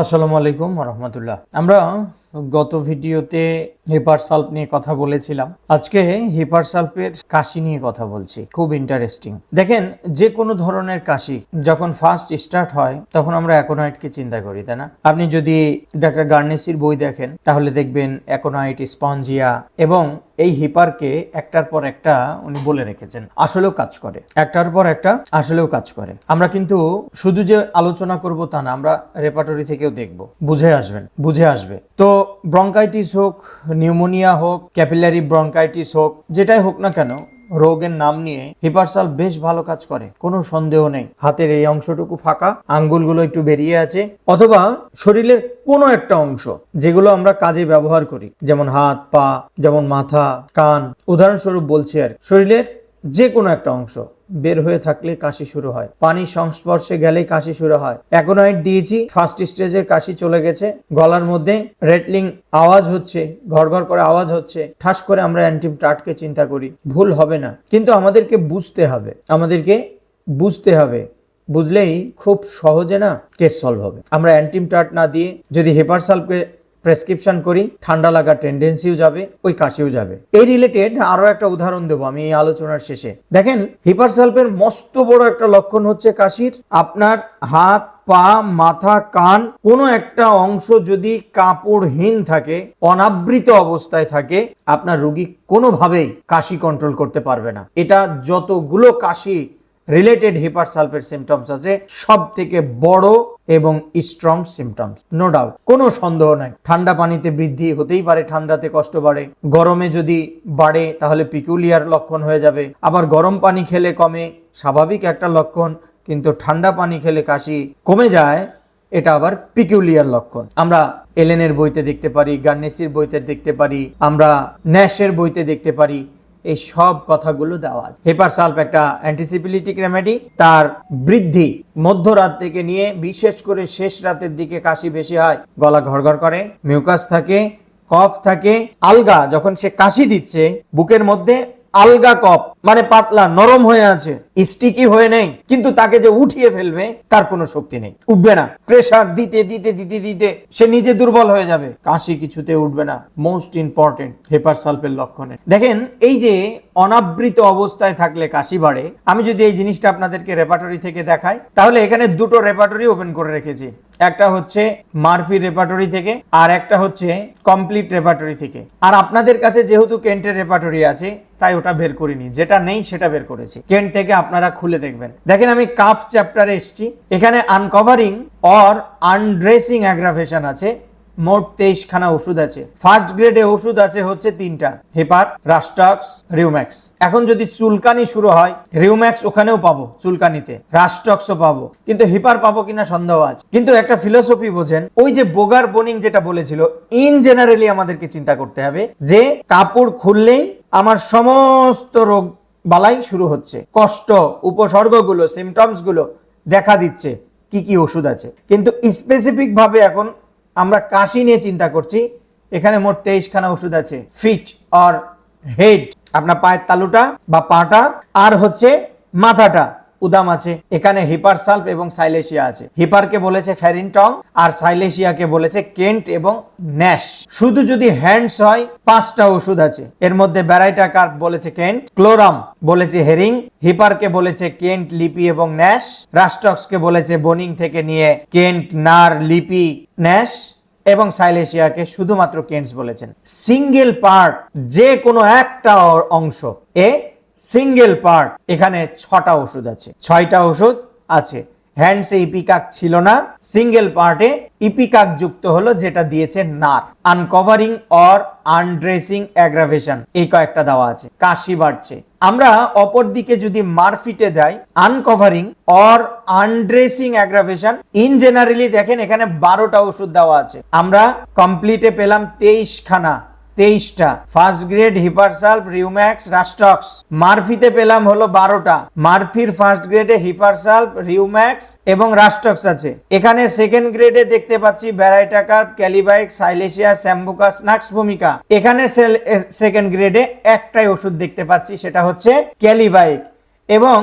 আসসালামু আলাইকুম রহমতুল্লাহ আমরা গত ভিডিওতে হিপার সাল্প নিয়ে কথা বলেছিলাম। আজকে হিপার সাল্পের কাশি নিয়ে কথা বলছি। খুব ইন্টারেস্টিং দেখেন, যে কোনো ধরনের কাশি যখন ফার্স্ট স্টার্ট হয়, তখন আমরা অ্যাকোনাইটকে চিন্তা করি, তাই না? আপনি যদি ডাক্তার গার্নেসির বই দেখেন, তাহলে দেখবেন অ্যাকোনাইট স্পঞ্জিয়া এবং এই হিপারকে একটার পর একটা উনি বলে রেখেছেন, আসলেও কাজ করে। একটার পর একটা, আসলেও কাজ করে। আমরা কিন্তু শুধু যে আলোচনা করব তা না, আমরা রেপাটরি থেকেও দেখব। বুঝে আসবেন, বুঝে আসবে। তো ব্রঙ্কাইটিস হোক, নিউমোনিয়া হোক, ক্যাপিলারি ব্রঙ্কাইটিস হোক, যেটাই হোক না কেন রোগের নাম নিয়ে হিপারসাল বেশ ভালো কাজ করে, কোনো সন্দেহ নেই। হাতের এই অংশটুকু ফাঁকা, আঙ্গুলগুলো একটু বেরিয়ে আছে, অথবা শরীরের কোনো একটা অংশ যেগুলো আমরা কাজে ব্যবহার করি, যেমন হাত, পা, যেমন মাথা, কান। উদাহরণস্বরূপ বলছি আর শরীরের যে কোনো একটা অংশ। বের হয়ে থাকলে কাশি শুরু হয়। পানির সংস্পর্শে গেলেই কাশি শুরু হয়। অ্যাকোনাইট দিয়েছি ফার্স্ট স্টেজের কাশি চলে গেছে। গলার মধ্যে রেটলিং আওয়াজ হচ্ছে ঘর ঘর করে আওয়াজ হচ্ছে। ঠাস করে আমরা অ্যান্টিম টাটকে চিন্তা করি। ভুল হবে না। কিন্তু আমাদেরকে বুঝতে হবে। আমাদেরকে বুঝতে হবে। বুঝলেই খুব সহজে না কেস সলভ হবে। আমরা অ্যান্টিম টাট না দিয়ে যদি হেপারসালকে প্রেসক্রিপশন করি, ঠান্ডা লাগার টেন্ডেন্সিও যাবে, ওই কাশিও যাবে। এই রিলেটেড আরও একটা উদাহরণ দেবো আমি এই আলোচনার শেষে। দেখেন হিপারসালপের মস্ত বড় একটা লক্ষণ হচ্ছে কাশির। আপনার হাত, পা, মাথা, কান, কোনো একটা অংশ যদি কাপড়হীন থাকে, অনাবৃত অবস্থায় থাকে, আপনার রুগী কোনোভাবেই কাশি কন্ট্রোল করতে পারবে না। এটা যতগুলো কাশি রিলেটেড হিপারসালফের সিমটমস আছে সব থেকে বড় এবং স্ট্রং সিমটমস নো ডাউট কোনো সন্দেহ নাই। ঠান্ডা পানিতে বৃদ্ধি হতেই পারে, ঠান্ডাতে কষ্ট বাড়ে। গরমে যদি বাড়ে, তাহলে পিকুলিয়ার লক্ষণ হয়ে যাবে। আবার গরম পানি খেলে কমে, স্বাভাবিক একটা লক্ষণ, কিন্তু ঠান্ডা পানি খেলে কাশি কমে যায়, এটা আবার পিকুলিয়ার লক্ষণ। আমরা এলেনের বইতে দেখতে পারি, গার্নেসির বইতে দেখতে পারি, আমরা ন্যাশের বইতে দেখতে পারি এই সব কথাগুলো দেওয়া আছে। হেপার সালফ একটা অ্যান্টিসিপিলিটিক রেমেডি তার বৃদ্ধি মধ্যরাত থেকে নিয়ে বিশেষ করে শেষ রাতের দিকে কাশি বেশি হয়, গলা ঘরঘর করে মিউকাস থাকে কফ থাকে, আলগা যখন সে কাশি দিচ্ছে, বুকের মধ্যে আলগা কপ মানে পাতলা, নরম হয়ে আছে স্টিকি হয়ে নেই, কিন্তু তাকে যে উঠিয়ে ফেলবে, তার কোনো শক্তি নেই। উঠবে না। প্রেসার দিতে দিতে দিতে দিতে সে নিজে দুর্বল হয়ে যাবে। কাশি কিছুতে উঠবে না। মোস্ট ইম্পর্টেন্ট হেপার সালফের লক্ষণে। দেখেন, এই যে অনাবৃত অবস্থায় থাকলে কাশি বাড়ে, আমি যদি এই জিনিসটা আপনাদেরকে রেপাটরি থেকে দেখাই, তাহলে এখানে দুটো রেপাটরি ওপেন করে রেখেছি। একটা হচ্ছে মারফি রেপাটরি থেকে, আর একটা হচ্ছে কমপ্লিট রেপাটরি থেকে। আর আপনাদের কাছে যেহেতু কেন্টের রেপাটরি আছে, তাই ওটা বের করিনি। যেটা নেই সেটা বের করেছি। কেন্ট থেকে আপনারা খুলে দেখবেন। দেখেন আমি কাফ চ্যাপ্টারে এসেছি। এখানে আনকভারিং অর আনড্রেসিং অ্যাগ্রাভেশন আছে। মোট তেইশ খানা ওষুধ আছে। ফার্স্ট গ্রেডে ওষুধ আছে হচ্ছে তিনটা। হেপার রাস্টক্স রিউম্যাক্স এখন যদি চুলকানি শুরু হয় রিউম্যাক্স ওখানেও পাবো, চুলকানিতে। রাস্টক্সও পাবো। কিন্তু হিপার পাবো কিনা সন্দেহ আছে। কিন্তু একটা ফিলোসফি বোঝেন, ওই যে বোগার বোনিং যেটা বলেছিল ইন জেনারেলি আমাদেরকে চিন্তা করতে হবে যে কাপড় খুললেই আমার সমস্ত রোগ বালাই শুরু হচ্ছে। কষ্ট, উপসর্গগুলো সিমটমসগুলো দেখা দিচ্ছে কি কি ওষুধ আছে। কিন্তু স্পেসিফিকভাবে এখন আমরা কাশি নিয়ে চিন্তা করছি। এখানে মোট তেইশখানা ওষুধ আছে ফিট অর হেড আপনার পায়ের তালুটা বা পাটা, আর হচ্ছে মাথাটা। উদাম আছে, এখানে হিপার সালফ এবং সাইলেশিয়া আছে। হিপারকে বলেছে ফ্যারিনটং, আর সাইলেশিয়াকে বলেছে কেন্ট এবং ন্যাশ। শুধু যদি হ্যান্ডস হয়, পাঁচটা ওষুধ আছে। এর মধ্যে ব্যারাইটা কার্প বলেছে কেন্ট? ক্লোরাম বলেছে হেরিং, হিপারকে বলেছে কেন্ট লিপি এবং ন্যাশ, রাস্টক্সকে বলেছে বোনিং থেকে নিয়ে কেন্ট, নার, লিপি, ন্যাশ, এবং সাইলেশিয়াকে শুধুমাত্র কেন্টস বলেছেন। সিঙ্গেল পার্ট, যে কোনো একটা অংশ। A single part. এখানে ছটা ওষুধ আছে। ছয়টা ওষুধ আছে। হ্যান্ডসে ইপিকাক ছিল না। সিঙ্গেল পার্টে ইপিকাক যুক্ত হলো, যেটা দিয়েছে নার। Uncovering or undressing aggravation. এই কয়েকটা দেওয়া আছে। কাশি বাড়ছে। আমরা অপর দিকে যদি মারফিটে দেয়, uncovering or undressing aggravation, in generally দেখেন এখানে বারোটা ওষুধ দেওয়া আছে। আমরা কমপ্লিটে পেলাম তেইশ খানা তেইশটা। ফার্স্ট গ্রেড হিপারসাল্প রিউম্যাক্স রাস্টক্স মারফিতে পেলাম হলো বারোটা। মারফির ফার্স্ট গ্রেডে হিপারসাল্প রিউম্যাক্স এবং রাস্টক্স আছে। এখানে সেকেন্ড গ্রেডে দেখতে পাচ্ছি ব্যারাইটাকার্প ক্যালিবাইক, সাইলেশিয়া স্যাম্বুকাস নাক্স ভূমিকা এখানে সেকেন্ড গ্রেডে একটাই ওষুধ দেখতে পাচ্ছি, সেটা হচ্ছে ক্যালিবাইক এবং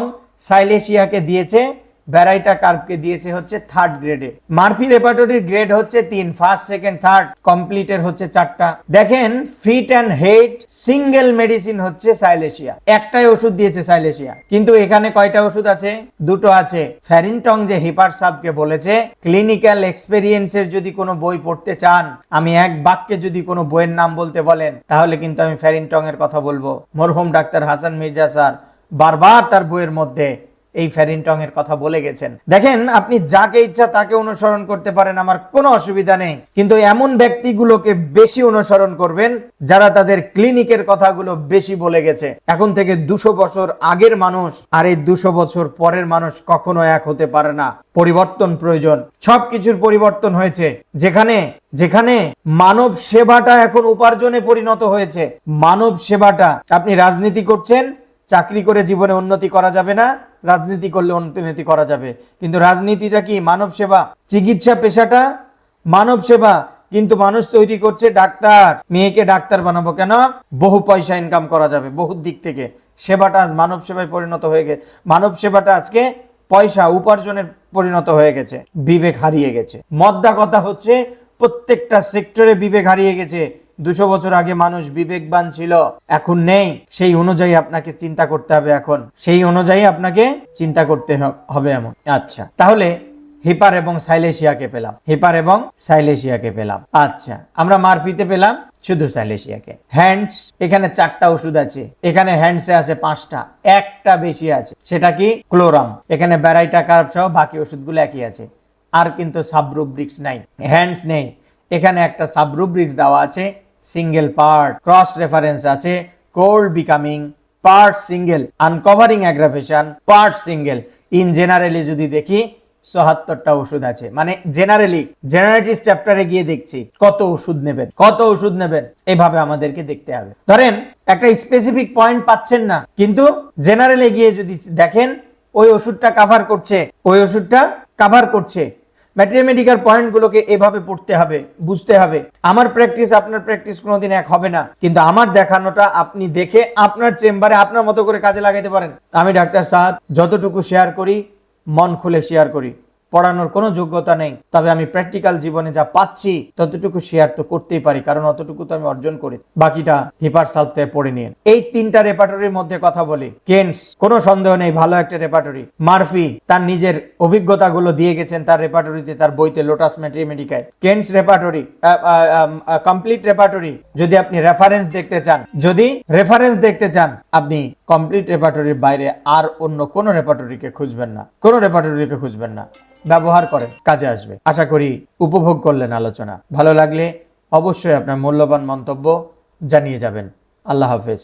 সাইলেশিয়াকে দিয়েছে ব্যারাইটা কার্ভকে দিয়েছে হচ্ছে থার্ড গ্রেডে মার্ফি রেপার্টরির গ্রেড হচ্ছে তিন ফার্স্ট সেকেন্ড থার্ড কমপ্লিটের হচ্ছে চারটা। দেখেন feet and head single medicine হচ্ছে সাইলেশিয়া একটাই ওষুধ দিয়েছে সাইলেশিয়া কিন্তু এখানে কয়টা ওষুধ আছে? দুটো আছে। ফ্যারিনটং যে হিপার সাবকে বলেছে ক্লিনিক্যাল এক্সপেরিয়েন্সের যদি কোনো বই পড়তে চান, আমি এক বাক্যে যদি কোনো বইয়ের নাম বলতে বলেন, তাহলে কিন্তু আমি ফ্যারিনটং এর কথা বলব। মরহুম ডাক্তার হাসান মির্জা স্যার বারবার তার বইয়ের মধ্যে এই ফ্যারিনটং এর কথা বলে গেছেন। দেখেন, আপনি যাকে ইচ্ছা তাকে অনুসরণ করতে পারেন, আমার কোনো অসুবিধা নেই। কিন্তু এমন ব্যক্তিগুলোকে বেশি অনুসরণ করবেন, যারা তাদের ক্লিনিকের কথাগুলো বেশি বলে গেছে। এখন থেকে দুশো বছর আগের মানুষ, আর এই দুশো বছর পরের মানুষ কখনো এক হতে পারে না। পরিবর্তন প্রয়োজন। সবকিছুর পরিবর্তন হয়েছে। যেখানে যেখানে মানব সেবাটা এখন উপার্জনে পরিণত হয়েছে। মানব সেবাটা আপনি রাজনীতি করছেন, চাকরি করে জীবনে উন্নতি করা যাবে না। রাজনীতি করলে উন্নতি করা যাবে। কিন্তু রাজনীতিটা কি? মানব সেবা। চিকিৎসা পেশাটা মানব সেবা। কিন্তু মানুষ তৈরি করছে ডাক্তার। মেয়েকে ডাক্তার বানাবো কেন? বহু পয়সা ইনকাম করা যাবে বহু দিক থেকে। সেবাটা আজ মানব সেবায় পরিণত হয়ে গেছে মানব সেবাটা আজকে পয়সা উপার্জনের পরিণত হয়ে গেছে। বিবেক হারিয়ে গেছে। মদ্দা কথা হচ্ছে প্রত্যেকটা সেক্টরে বিবেক হারিয়ে গেছে। দুশো বছর আগে মানুষ বিবেকবান ছিল, এখন নেই। সেই অনুযায়ী আপনাকে চিন্তা করতে হবে এখন। সেই অনুযায়ী আপনাকে চিন্তা করতে হবে এমন। আচ্ছা তাহলে হিপার এবং সাইলেশিয়াকে পেলাম। হিপার এবং সাইলেশিয়াকে পেলাম। আচ্ছা আমরা মারপিতে পেলাম শুধু সাইলেশিয়াকে। হ্যান্ডস, এখানে চারটা ওষুধ আছে। এখানে হ্যান্ডসে আছে পাঁচটা। একটা বেশি আছে। সেটা কি? ক্লোরাম। এখানে ব্যারাইটা কার্ব সহ বাকি ওষুধগুলো একই আছে। আর কিন্তু সাবরুব্রিক্স নাই। হ্যান্ডস নেই। এখানে একটা সাবরুব্রিক্স দেওয়া আছে। সিঙ্গেল পার্ট ক্রস রেফারেন্স আছে cold becoming part single uncovering aggravation part single in generally যদি দেখি, চুয়াত্তরটা ওষুধ আছে। মানে জেনারেলি জেনারেটিস চ্যাপ্টারে গিয়ে দেখছি, কত ওষুধ নেবেন, কত ওষুধ নেবেন, এভাবে আমাদেরকে দেখতে হবে। ধরেন, একটা স্পেসিফিক পয়েন্ট পাচ্ছেন না, কিন্তু জেনারেলে গিয়ে যদি দেখেন, ওই ওষুধটা কাভার করছে, ওই ওষুধটা কাভার করছে ম্যাথমেটিক্যাল পয়েন্টগুলোকে এভাবে পড়তে হবে, বুঝতে হবে। আমার প্র্যাকটিস আপনার প্র্যাকটিস কোনোদিন এক হবে না। কিন্তু আমার দেখানোটা আপনি দেখে আপনার চেম্বারে আপনার মতো করে কাজে লাগাইতে পারেন। আমি ডাক্তার সাহেব যতটুকু শেয়ার করি, মন খুলে শেয়ার করি। পড়ানোর কোনো যোগ্যতা নেই। তবে আমি প্র্যাকটিক্যাল জীবনে যা পাচ্ছি, ততটুকু শেয়ার তো করতেই পারি, কারণ অতটুকু তো আমি অর্জন করি বাকিটা হিপার সালতে পড়ে নিয়ে। এই তিনটা রেপার্টরির মধ্যে কথা বলি। কেন্স কোনো সন্দেহ নেই, ভালো একটা রেপার্টরি মার্ফি তার নিজের অভিজ্ঞতাগুলো দিয়ে গেছেন তার রেপার্টরিতে তার বইতে লোটাস ম্যাথমেটিকায় কেন্স রেপার্টরি কমপ্লিট রেপার্টরি যদি আপনি রেফারেন্স দেখতে চান, যদি রেফারেন্স দেখতে চান, আপনি কমপ্লিট রেপার্টরির বাইরে আর অন্য কোনো রেপার্টরিকে খুঁজবেন না। কোনো রেপার্টরিকে খুঁজবেন না। ব্যবহার করেন কাজে আসবে। আশা করি উপভোগ করলেন আলোচনা। ভালো লাগলে অবশ্যই আপনার মূল্যবান মন্তব্য জানিয়ে যাবেন। আল্লাহ হাফেজ।